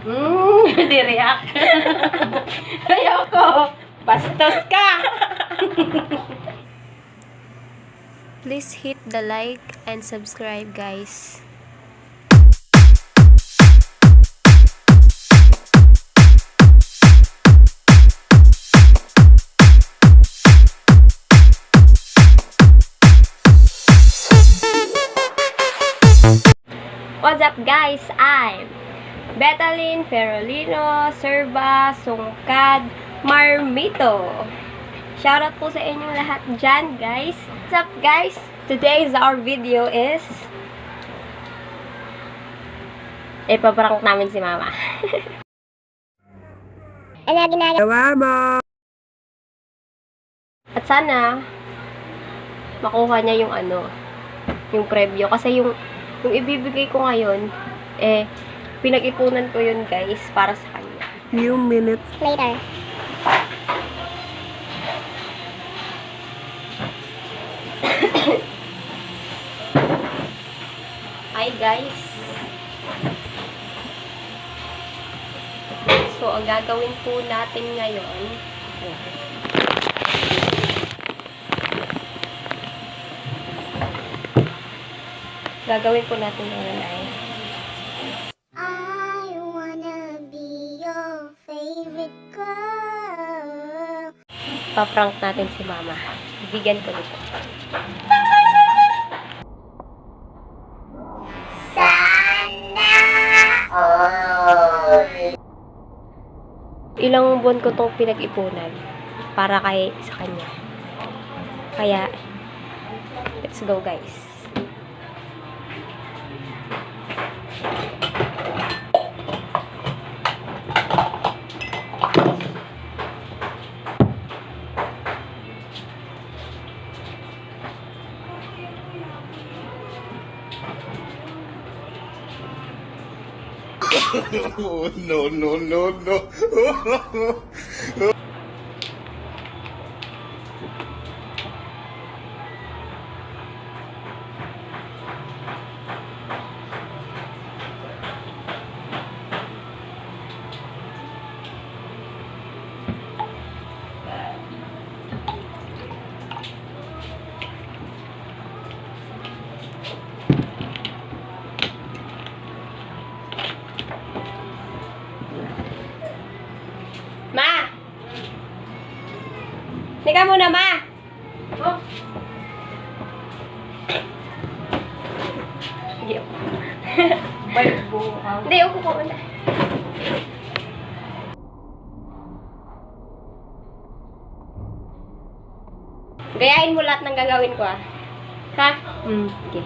Hmm, di-react. Ayoko. Bastos ka. Please hit the like and subscribe, guys. What's up guys? I'm Betalyn Ferolino, Serba, Sungkad, Marmito. Shoutout po sa inyong lahat dyan guys. What's up guys? Today's our video is ipaprank namin si mama. Ano ginagawa? At sana makuha niya yung ano, yung preview kasi yung yung ibibigay ko ngayon eh pinag-ipunan ko yun guys para sa kanya. Few minutes Later. Hi guys. So ang gagawin po natin ngayon gagawin po natin ngayon ay paprank natin si mama. Bibigyan ko nito. Ilang buwan ko tong pinag-ipunan para kay sa kanya. Kaya, let's go guys. no, no, no, no. Tika muna, Ma! Hindi ako. Hindi, upo ko muna. Gayahin mo lahat ng gagawin ko, ah. Ha? Hmm, okay.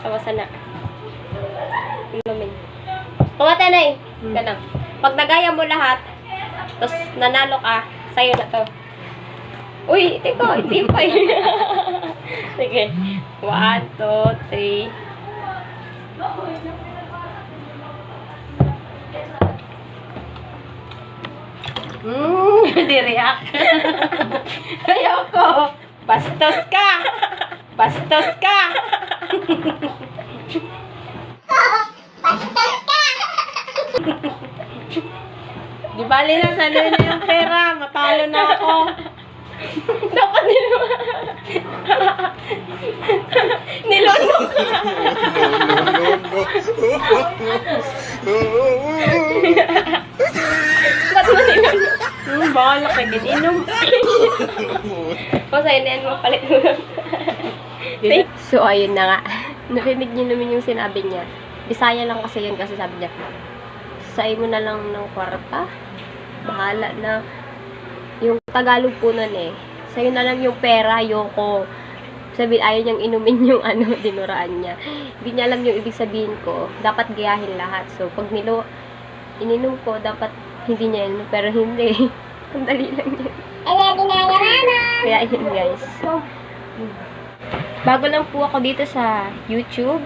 Kawasan na. Kumata na eh. Ganun. Pag nagaya mo lahat, tapos nanalo ka, sa'yo na to. Uy, teka, hindi pa eh. Sige. One, two, three. Hmm, di-react. Ayoko. Bastos ka. Bastos ka. Di bali na sa na yung pera. Matalo na ako. Dapat nilo. Nilon mo ka. Ba't mo nilon? Hmm, bahala ka din. Inom. Mapalit mo lang. so, ayun na nga. Narinig niyo naman yung sinabi niya. Bisaya lang kasi yun kasi sabi niya, sa'yo mo na lang ng kwarta. Bahala na. Yung Tagalog po nun eh. Sa'yo na lang yung pera, ayoko. Sabi, ayaw niyang inumin yung ano, dinuraan niya. Hindi niya alam yung ibig sabihin ko. Dapat gayahin lahat. So, pag nilo, ininom ko, dapat hindi niya yun. Pero hindi. Ang dali lang yun. Ginagawa mo? Kaya yun guys. Bago lang po ako dito sa YouTube.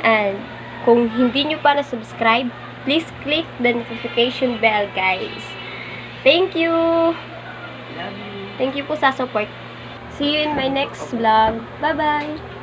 And kung hindi nyo pa na-subscribe, please click the notification bell guys. Thank you! Thank you po sa support. See you in my next vlog. Bye-bye!